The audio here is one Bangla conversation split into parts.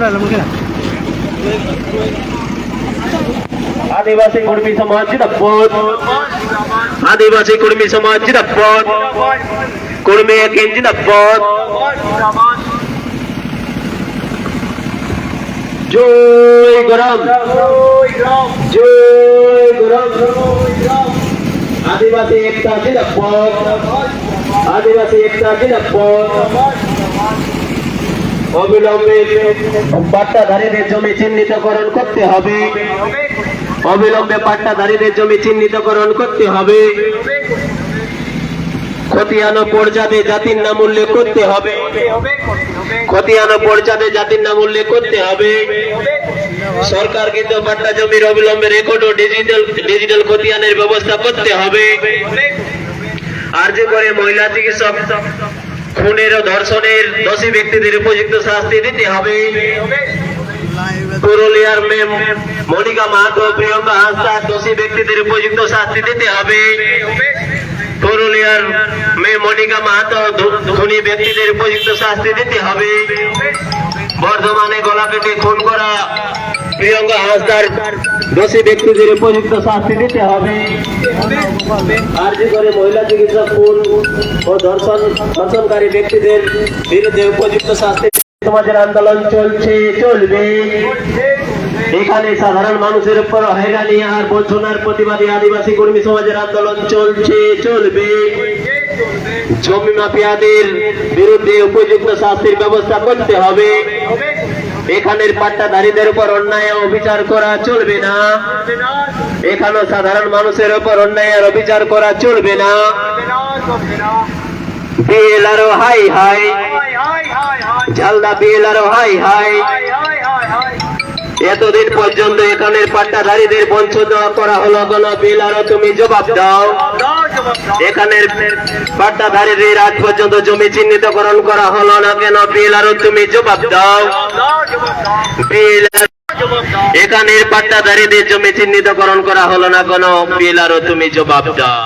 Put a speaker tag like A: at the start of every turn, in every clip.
A: కూరాలి ముందుగా ఆదివాసీ కుటుంబీ సమాజ్ దబ్బోత్ ఆదివాసీ కుటుంబీ సమాజ్ దబ్బోత్ కుటుంబీ కించి దబ్బోత్ जोय গরম জয় গরম আদিবাসী একতা জিন্দাবাদ আদিবাসী একতা জিন্দাবাদ অবিলম্বে পাট্টাধারীদের জমি চিহ্নিতকরণ করতে হবে। অবিলম্বে পাট্টাধারীদের জমি চিহ্নিতকরণ করতে হবে। খতিয়ানো পর্যাদে জাতির নাম উল্লেখ করতে হবে। খতিয়ানো পর্যাদে জাতির নাম উল্লেখ করতে হবে। সরকার কিন্তু পাট্টা জমির অবিলম্বে রেকর্ড ও ডিজিটাল ডিজিটাল খতিয়ানের ব্যবস্থা করতে হবে। আর যে করে মহিলা চিকিৎসক খুনের ও ধর্ষণের দোষী ব্যক্তিদের উপযুক্ত শাস্তি দিতে হবে। পুরুলিয়ার মেম মনিকা মাহাতো প্রিয়ঙ্কা হাসদা দোষী ব্যক্তিদের উপযুক্ত শাস্তি দিতে হবে। পুরুলিয়ার মেয়ে মনিকা মাহাতো ধু- খুনি ব্যক্তিদের উপযুক্ত শাস্তি দিতে হবে। বর্ধমানে গলা কেটে খুন করা প্রিয়ঙ্কা হাসদার দোষী ব্যক্তিদের উপযুক্ত শাস্তি দিতে হবে। আর যে করে মহিলা চিকিৎসক খুন ও ধর্ষণ, ধর্ষণকারী ব্যক্তিদের বিরুদ্ধে উপযুক্ত শাস্তি সমাজের আন্দোলন চলছে, চলবে। এখানে সাধারণ মানুষের উপর হয়রানি আর বঞ্চনার প্রতিবাদী আদিবাসী কর্মী সমাজের আন্দোলন চলছে, চলবে। জমি মাফিয়াদের বিরুদ্ধে উপযুক্ত শাস্তির ব্যবস্থা করতে হবে। এখানের পাট্টাধারীদের উপর অন্যায় অবিচার করা চলবে না। এখানে সাধারণ মানুষের উপর অন্যায় আর অবিচার করা চলবে না। বিএলারও হাই হাই। ঝালদা বিএলআরও হাই হাই। এতদিন পর্যন্ত এখানের পাট্টাধারীদের বঞ্চিত করা হলো কোন বিল আরও তুমি জবাব দাও। এখানের পাট্টাধারীদের আজ পর্যন্ত জমি চিহ্নিতকরণ করা হলো না কেন? বিল আরও তুমি জবাব দাও। বিল এখানের পাট্টাধারীদের জমি চিহ্নিতকরণ করা হলো না কোন? বিল আরও তুমি জবাব দাও।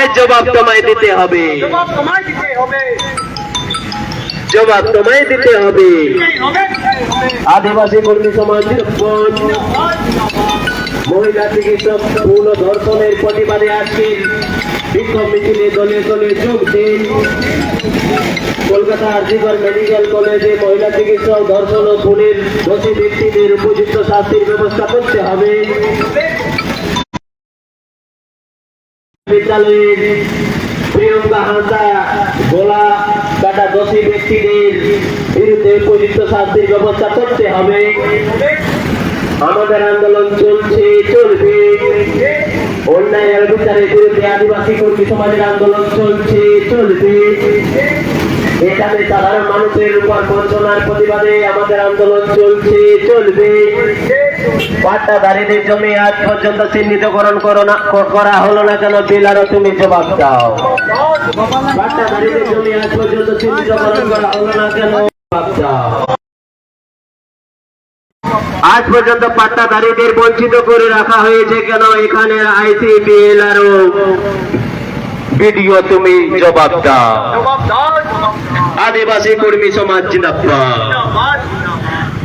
A: এই জবাব তোমায় দিতে হবে জবাব তোমায় দিতে হবে। আদিবাসী কর্মী সমাজ মহিলা চিকিৎসক পূর্ণ ধর্ষণের প্রতিবাদে আজকে বিক্ষোভ মিছিলে দলে দলে যোগ দিন। কলকাতা আরজিগর মেডিকেল কলেজে মহিলা চিকিৎসক, ধর্ষণ ও খুনের দোষী ব্যক্তিদের উপযুক্ত শাস্তির ব্যবস্থা করতে হবে। বিদ্যালয়ের প্রিয়ঙ্কা হাসা গোলা কাটা দোষী ব্যক্তিদের বিরুদ্ধে উপযুক্ত শাস্তির ব্যবস্থা করতে হবে। আমাদের আন্দোলন চলছে, চলবে। অন্যায় বিচারের বিরুদ্ধে আদিবাসী কর্মী সমাজের আন্দোলন চলছে, চলবে। এখানে সাধারণ মানুষের উপর বঞ্চনার প্রতিবাদে আমাদের আন্দোলন চলছে চলবে। পাট্টাধারীদের জমি আজ পর্যন্ত চিহ্নিতকরণ করো না করা হলো না কেন? বিলারও তুমি জবাব দাও। পাট্টাধারীদের জমি আজ পর্যন্ত চিহ্নিতকরণ করা হলো না কেন? জবাব দাও। আজ পর্যন্ত পাট্টাধারীদের বঞ্চিত করে রাখা হয়েছে কেন? এখানে আইসিপিএল আরও ভিডিও তুমি জবাব দাও আদিবাসী কর্মী সমাজ জিন্দাবাদ।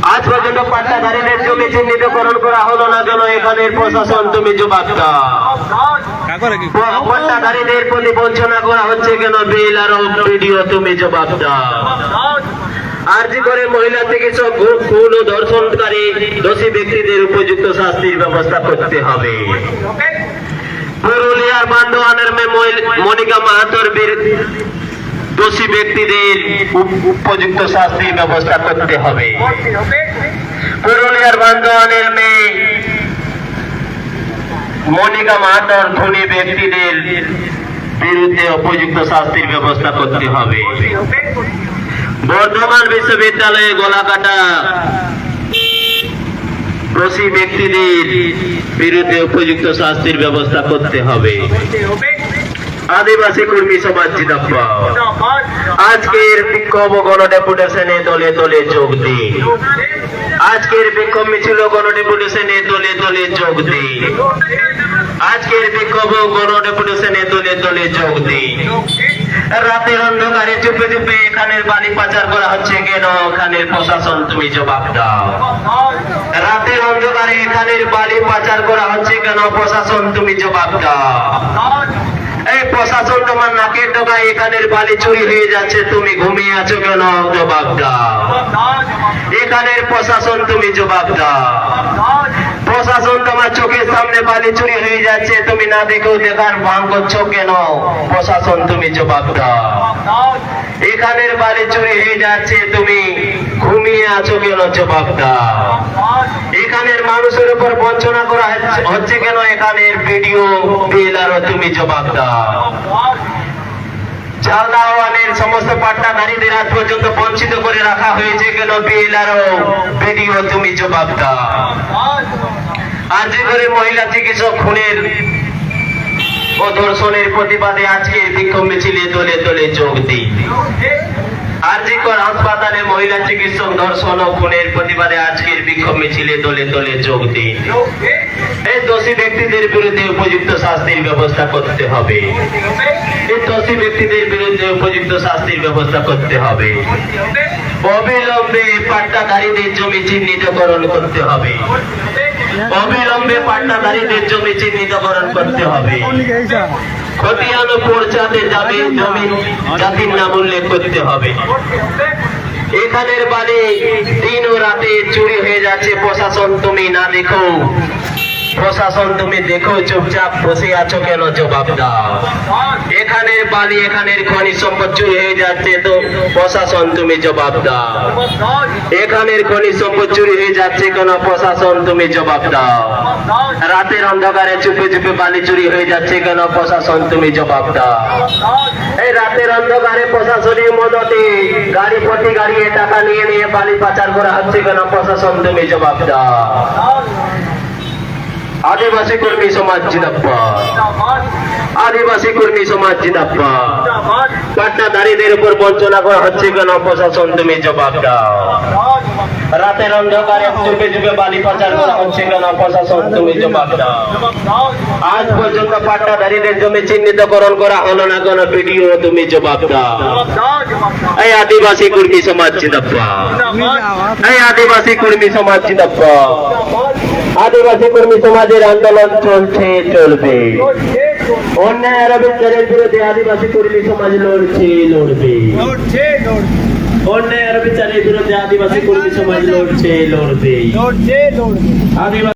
A: আজ পর্যন্ত পাট্টাধারীদের জমি চিহ্নিতকরণ করা হলো না কেন এখানের প্রশাসন, তুমি জবাব দাও প- পাট্টাধারীদের প্রতি বঞ্চনা করা হচ্ছে কেন? বিল আর ভিডিও, তুমি জবাব দাও আরজি করে মহিলা চিকিৎসক ঘু- খুন ও ধর্ষণকারী দোষী ব্যক্তিদের উপযুক্ত শাস্তির ব্যবস্থা করতে হবে। পুরুলিয়ার বান্দোয়ানের মেয়ে মনিকা মাহাতোর বিরুদ্ধে দোষী ব্যক্তিদের উপযুক্ত শাস্তির ব্যবস্থা করতে হবে। পুরুলিয়ার বান্দোয়ানের মেয়ে মনিকা মাহাতোর খুনি ব্যক্তিদের বিরুদ্ধে উপযুক্ত শাস্তির ব্যবস্থা করতে হবে। বর্ধমান বিশ্ববিদ্যালয়ে গলা কাটা দোষী ব্যক্তিদের বিরুদ্ধে উপযুক্ত শাস্তির ব্যবস্থা করতে হবে। আদিবাসী কর্মী সমাজ জিন্দাবাদ। আজকের বিক্ষোভ ও গণডেপুটেশনে দলে দলে যোগ দিন। আজকের বিক্ষোভ মিছিল ও গণডেপুটেশনে দলে দলে যোগ দিন। আজকের বিক্ষোভ ও গণডেপুটেশনে দলে দলে যোগ দিন। রাতের অন্ধকারে চুপে চুপে এখানের বালি পাচার করা হচ্ছে কেন? এখানের প্রশাসন তুমি জবাব দাও। রাতের অন্ধকারে এখানের বালি পাচার করা হচ্ছে কেন? প্রশাসন তুমি জবাব দাও এই প্রশাসন তোমার নাকের ডগায় এখানের বালি চুরি হয়ে যাচ্ছে, তুমি ঘুমিয়ে আছো কেন? জবাব দাও। এখানের প্রশাসন, তুমি জবাব দাও। প্রশাসন তোমার চোখের সামনে বালি চুরি হয়ে যাচ্ছে, তুমি না দেখেও দেখার ভাঙ করছ কেন? প্রশাসন, তুমি জবাব দাও। এখানের বালি চুরি হয়ে যাচ্ছে, তুমি ঘুমিয়ে আছো কেন? জবাব দাও। এখানের মানুষের উপর বঞ্চনা করা হচ্ছে- কেন? এখানের ভিডিও বিএলআরও তুমি জবাব দাও। বঞ্চিত করে রাখা হয়েছে কেন বিএলআরও ভিডিও তুমি জবাব দাও। আজ করে মহিলা চিকিৎসক খুনের ও প্রতিবাদে আজকে বিক্ষোভ মিছিলে দলে দলে যোগ দিই আরজিকর হাসপাতালে মহিলা চিকিৎসক ধর্ষণ ও খুনের প্রতিবাদে আজকের বিক্ষোভ মিছিলে দলে দলে যোগ দিন। এই দোষী ব্যক্তিদের বিরুদ্ধে উপযুক্ত শাস্তির ব্যবস্থা করতে হবে। এই দোষী ব্যক্তিদের বিরুদ্ধে উপযুক্ত শাস্তির ব্যবস্থা করতে হবে। অবিলম্বে পাট্টাধারীদের জমি চিহ্নিতকরণ করতে হবে। অবিলম্বে পাট্টাধারীদের জমি চিহ্নিতকরণ করতে হবে। খতিয়ান পর্চাতে যাবে জমি, জাতির নাম উল্লেখ করতে হবে। এখানের বাড়ি দিন ও রাতে চুরি হয়ে যাচ্ছে প্রশাসন, তুমি না দেখো। প্রশাসন, তুমি দেখো চুপচাপ বসে আছো কেন? জবাব দাও। এখানের বালি এখানের খনিজ সম্পদ চুরি হয়ে যাচ্ছে তো প্রশাসন, তুমি জবাব দাও। এখানের খনি সম্পদ চুরি হয়ে যাচ্ছে কেন? প্রশাসন, তুমি জবাব দাও। রাতের অন্ধকারে চুপে চুপে বালি চুরি হয়ে যাচ্ছে কেন? প্রশাসন, তুমি জবাব দাও। এই রাতের অন্ধকারে প্রশাসনের মদতে গাড়ি প্রতি গাড়ি টাকা নিয়ে নিয়ে বালি পাচার করা হচ্ছে কেন? প্রশাসন, তুমি জবাব দাও। আদিবাসী কর্মী সমাজ জিন্দাবাদ। আদিবাসী কর্মী সমাজ জিন্দাবাদ। পাট্টাধারীদের উপর বঞ্চনা করা হচ্ছে কেন? প্রশাসন, তুমি জবাব দাও। রাতের অন্ধকারে চুপে চুপে বালি পাচার করা হচ্ছে কেন? প্রশাসন, তুমি জবাব দাও। আজ পর্যন্ত পাট্টাধারীদের জমি চিহ্নিতকরণ করা হলো না কেন? ভিডিও তুমি জবাব দাও। এই আদিবাসী কর্মী সমাজ জিন্দাবাদ। এই আদিবাসী কর্মী সমাজ জিন্দাবাদ। আদিবাসী কর্মী সমাজের আন্দোলন চলছে চলবে। অন্যায় আর বিচারের বিরুদ্ধে আদিবাসী কর্মী সমাজ লড়ছে লড়বে। অন্যায় আর বিচারের বিরুদ্ধে আদিবাসী কর্মী সমাজ লড়ছে লড়বে। আদিবাসী